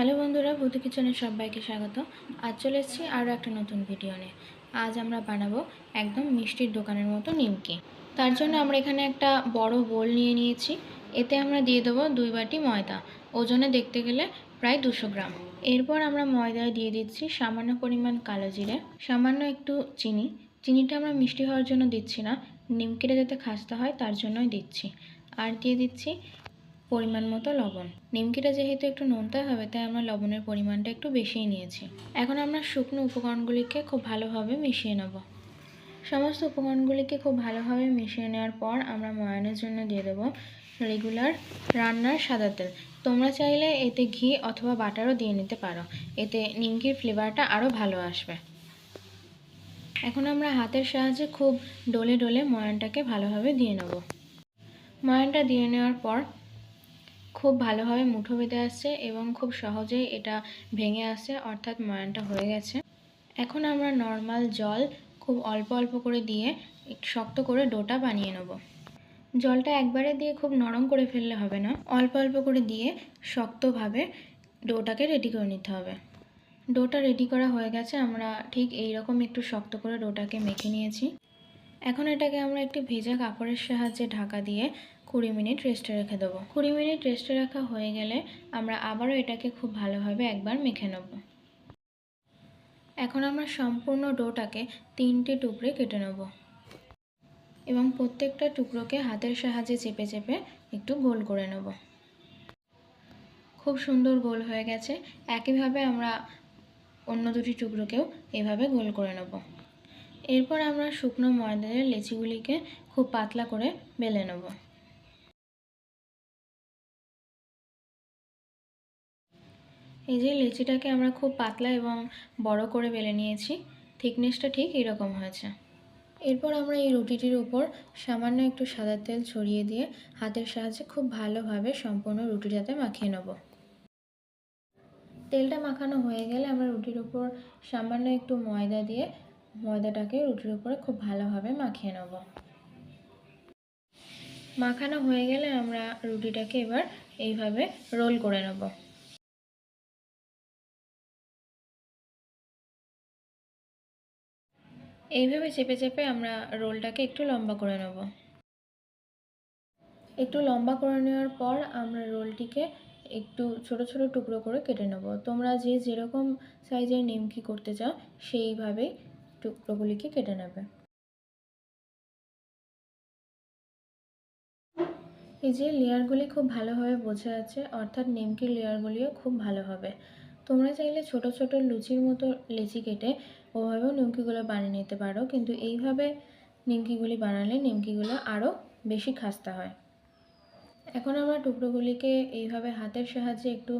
Hello বন্ধুরা বুধু কিচেনের সবাইকে স্বাগত। আজ চলে এসেছি আরও একটা নতুন ভিডিও নিয়ে। আজ আমরা বানাবো একদম মিষ্টির দোকানের মতো নিমকি। তার জন্য আমরা এখানে একটা বড় বোল নিয়ে নিয়েছি। এতে আমরা দিয়ে দেবো দুই বাটি ময়দা। ওজনে দেখতে গেলে প্রায় দুশো গ্রাম। এরপর আমরা ময়দায় দিয়ে দিচ্ছি সামান্য পরিমাণ কালো জিরে, সামান্য একটু চিনি। চিনিটা আমরা মিষ্টি হওয়ার জন্য দিচ্ছি না। নিমকিটা যাতে খাস্তা হয় তার জন্যই দিচ্ছি। আর দিয়ে দিচ্ছি পরিমাণ মতো লবণ। নিমকিটা যেহেতু একটু নোনতা হবে, তাই আমরা লবণের পরিমাণটা একটু বেশিই নিয়েছি। এখন আমরা শুকনো উপকরণগুলিকে খুব ভালোভাবে মিশিয়ে নেব। সমস্ত উপকরণগুলিকে খুব ভালোভাবে মিশিয়ে নেওয়ার পর আমরা ময়ানের জন্য দিয়ে দেবো রেগুলার রান্নার সাদা তেল। তোমরা চাইলে এতে ঘি অথবা বাটারও দিয়ে নিতে পারো। এতে নিমকির ফ্লেভারটা আরও ভালো আসবে। এখন আমরা হাতের সাহায্যে খুব ডলে ডলে ময়ানটাকে ভালোভাবে দিয়ে নেব। ময়ানটা দিয়ে নেওয়ার পর খুব ভালোভাবে মুঠো বেঁধে আসছে এবং খুব সহজেই এটা ভেঙে আসছে, অর্থাৎ ময়ানটা হয়ে গেছে। এখন আমরা নর্মাল জল খুব অল্প অল্প করে দিয়ে শক্ত করে ডোটা বানিয়ে নেব। জলটা একবারে দিয়ে খুব নরম করে ফেললে হবে না, অল্প অল্প করে দিয়ে শক্তভাবে ডোটাকে রেডি করে নিতে হবে। ডোটা রেডি করা হয়ে গেছে, আমরা ঠিক এই রকম একটু শক্ত করে ডোটাকে মেখে নিয়েছি। এখন এটাকে আমরা একটি ভেজা কাপড়ের সাহায্যে ঢাকা দিয়ে কুড়ি মিনিট রেস্টে রেখে দেবো। কুড়ি মিনিট রেস্টে রাখা হয়ে গেলে আমরা আবারও এটাকে খুব ভালোভাবে একবার মেখে নেব। এখন আমরা সম্পূর্ণ ডোটাকে তিনটে টুকরে কেটে নেব এবং প্রত্যেকটা টুকরোকে হাতের সাহায্যে চেপে চেপে একটু গোল করে নেব। খুব সুন্দর গোল হয়ে গেছে। একইভাবে আমরা অন্য দুটি টুকরোকেও এভাবে গোল করে নেব। এরপর আমরা শুকনো ময়দার লেচিগুলিকে খুব পাতলা করে বেলে নেব। এই যে লেচিটাকে আমরা খুব পাতলা এবং বড় করে বেলে নিয়েছি, থিকনেসটা ঠিক এরকম হয়েছে। এরপর আমরা এই রুটিটির উপর সামান্য একটু সাদা তেল ছড়িয়ে দিয়ে হাতের সাহায্যে খুব ভালোভাবে সম্পূর্ণ রুটিটাতে মাখিয়ে নেব। তেলটা মাখানো হয়ে গেলে আমরা রুটির উপর সামান্য একটু ময়দা দিয়ে ময়দাটাকে রুটির উপরে খুব ভালোভাবে মাখিয়ে নেব। মাখানো হয়ে গেলে আমরা রুটিটাকে এবার এইভাবে রোল করে নেব। এইভাবে চেপে চেপে আমরা রোলটাকে একটু লম্বা করে নেব। একটু লম্বা করে নেওয়ার পর আমরা রোলটিকে একটু ছোট ছোট টুকরো করে কেটে নেব। তোমরা যে যেরকম সাইজের নিমকি করতে চাও সেইভাবেই টুকরোগুলিকে কেটে নেবে। এই যে লেয়ারগুলি খুব ভালোভাবে বোঝা যাচ্ছে, অর্থাৎ নিমকির লেয়ারগুলিও খুব ভালো হবে। তোমরা চাইলে ছোট ছোট লুচির মতো লেচি কেটে ওভাবেও নিমকিগুলো বানিয়ে নিতে পারো, কিন্তু এইভাবে নিমকিগুলি বানালে নিমকিগুলো আরও বেশি খাস্তা হয়। এখন আমরা টুকরোগুলিকে এইভাবে হাতের সাহায্যে একটু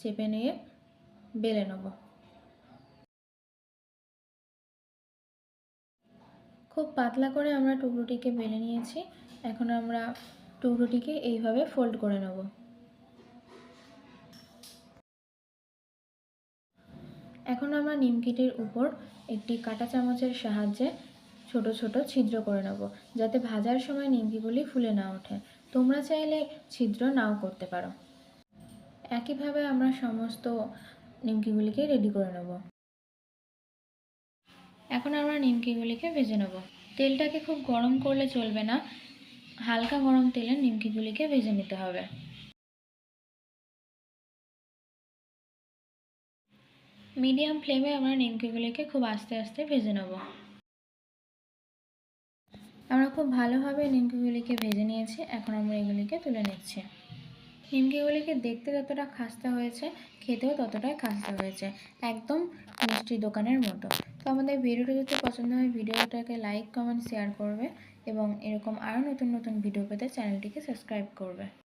চেপে নিয়ে বেলে নেব। খুব পাতলা করে আমরা টুকরোটিকে বেলে নিয়েছি। এখন আমরা টুকরোটিকে এইভাবে ফোল্ড করে নেব। এখন আমরা নিমকিটির উপর একটি কাঁটা চামচের সাহায্যে ছোট ছোট ছিদ্র করে নেব, যাতে ভাজার সময় নিমকিগুলি ফুলে না ওঠে। তোমরা চাইলে ছিদ্র নাও করতে পারো। একইভাবে আমরা সমস্ত নিমকিগুলিকে রেডি করে নেব। এখন আমরা নিমকিগুলিকে ভেজে নেব। তেলটাকে খুব গরম করলে চলবে না। হালকা গরম তেলে নিমকিগুলিকে ভেজে নিতে হবে। মিডিয়াম ফ্লেমে আমরা নিমকিগুলিকে খুব আস্তে আস্তে ভেজে নেব। আমরা খুব ভালোভাবে নিমকিগুলিকে ভেজে নিয়েছি। এখন আমরা এগুলিকে তুলে নিচ্ছি। নিমকিগুলিকে দেখতে যতটা খাস্তা হয়েছে, খেতেও ততটাই খাস্তা হয়েছে। একদম মিষ্টি দোকানের মতো। তো আমাদের ভিডিওটা যদি পছন্দ হয়, ভিডিওটাকে লাইক কমেন্ট শেয়ার করবে এবং এরকম আরও নতুন নতুন ভিডিও পেতে চ্যানেলটিকে সাবস্ক্রাইব করবে।